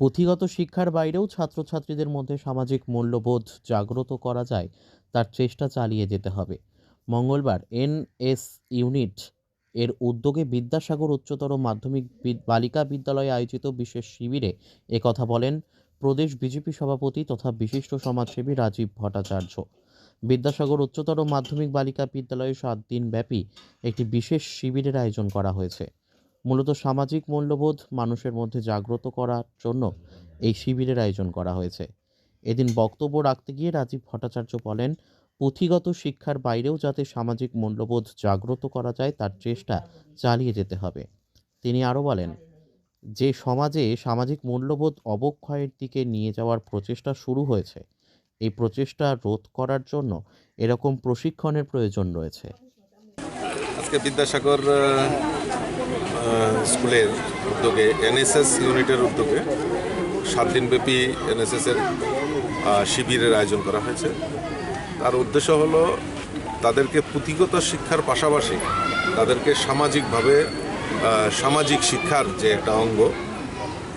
পুঁথিগত শিক্ষার বাইরেও ছাত্রছাত্রীদের মধ্যে সামাজিক মূল্যবোধ জাগ্রত করা যায়, তার চেষ্টা চালিয়ে যেতে হবে। মঙ্গলবার এনএস ইউনিট এর উদ্যোগে বিদ্যাসাগর উচ্চতর মাধ্যমিক বালিকা বিদ্যালয়ে আয়োজিত বিশেষ শিবিরে একথা বলেন প্রদেশ বিজেপি সভাপতি তথা বিশিষ্ট সমাজসেবী রাজীব ভট্টাচার্য। বিদ্যাসাগর উচ্চতর মাধ্যমিক বালিকা বিদ্যালয়ে সাত দিন ব্যাপী একটি বিশেষ শিবিরের আয়োজন করা হয়েছে। মূলত সামাজিক মূল্যবোধ মানুষের মধ্যে জাগ্রত করার জন্য এই শিবিরের আয়োজন করা হয়েছে। এদিন বক্তব্য রাখতে গিয়ে রাজীব ভট্টাচার্য বলেন, পুঁথিগত শিক্ষার বাইরেও যাতে সামাজিক মূল্যবোধ জাগ্রত করা যায়, তার চেষ্টা চালিয়ে যেতে হবে। তিনি আরও বলেন, যে সমাজে সামাজিক মূল্যবোধ অবক্ষয়ের দিকে নিয়ে যাওয়ার প্রচেষ্টা শুরু হয়েছে, এই প্রচেষ্টা রোধ করার জন্য এরকম প্রশিক্ষণের প্রয়োজন রয়েছে। আজকে বিদ্যাসাগর স্কুলের উদ্যোগে, এনএসএস ইউনিটের উদ্যোগে সাত দিনব্যাপী এনএসএসের শিবিরের আয়োজন করা হয়েছে। তার উদ্দেশ্য হলো তাদেরকে পুঁথিগত শিক্ষার পাশাপাশি তাদেরকে সামাজিকভাবে সামাজিক শিক্ষার যে একটা অঙ্গ,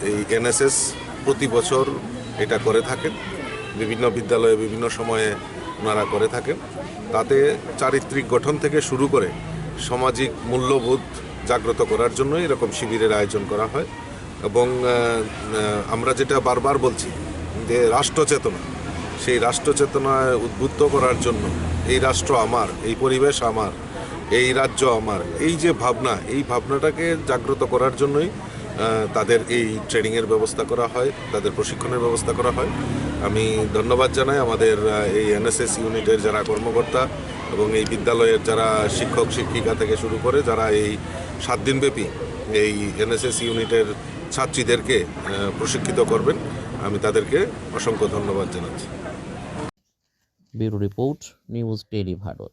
এই এনএসএস প্রতি বছর এটা করে থাকেন। বিভিন্ন বিদ্যালয়ে বিভিন্ন সময়ে ওনারা করে থাকেন। তাতে চারিত্রিক গঠন থেকে শুরু করে সামাজিক মূল্যবোধ জাগ্রত করার জন্য এরকম শিবিরের আয়োজন করা হয়। এবং আমরা যেটা বারবার বলছি যে রাষ্ট্র চেতনা, সেই রাষ্ট্র চেতনায় উদ্বুদ্ধ করার জন্য এই রাষ্ট্র আমার, এই পরিবেশ আমার, এই রাজ্য আমার, এই যে ভাবনা, এই ভাবনাটাকে জাগ্রত করার জন্যই তাদের এই ট্রেনিংয়ের ব্যবস্থা করা হয়, তাদের প্রশিক্ষণের ব্যবস্থা করা হয়। আমি ধন্যবাদ জানাই আমাদের এই এনএসএস ইউনিটের যারা কর্মকর্তা এবং এই বিদ্যালয়ের যারা শিক্ষক, শিক্ষিকা থেকে শুরু করে যারা এই সাত দিনব্যাপী এই এনএসএস ইউনিটের ছাত্রীদেরকে প্রশিক্ষিত করবেন। আমি তাদেরকে অসংখ্য ধন্যবাদ জানাচ্ছি। Bureau report, news daily Bharat.